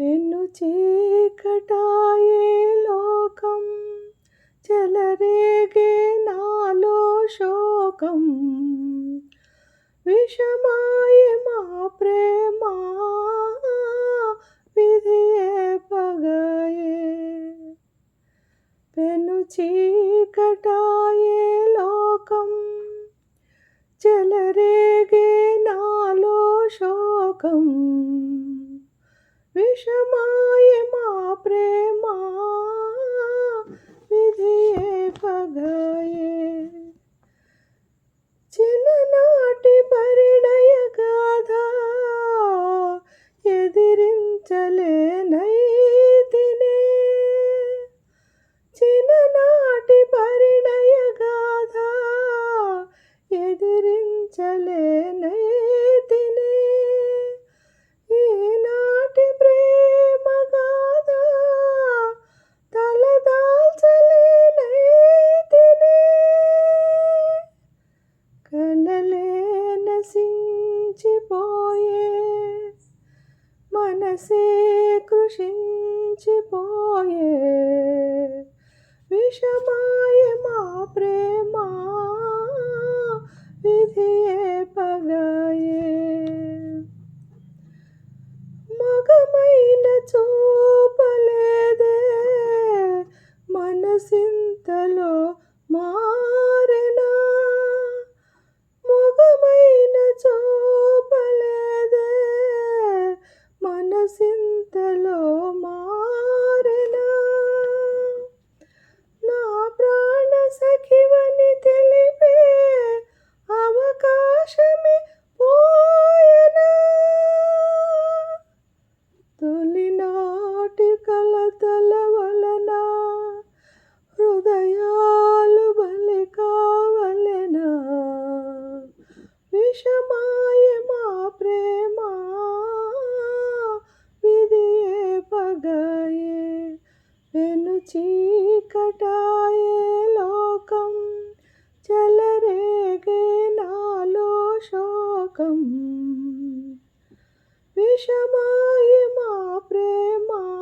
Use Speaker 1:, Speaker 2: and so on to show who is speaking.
Speaker 1: పెను చీకటాయే లోకం చెలరేగే నాలో శోకం. విషమాయ మా ప్రేమా విధియే పగయే. పెను చీకటాయే లోకం చెలరేగే నాలో శోకం. విషమాయ మా ప్రేమ విధియే పగాయే చిన్ననాటి పరిణయ గాథ ఎదిరించలే మనసే కృషించిపోయే వెను చీకటాయే లోకం చలరేగే నాలో శోకం. విషమాయి మా ప్రేమా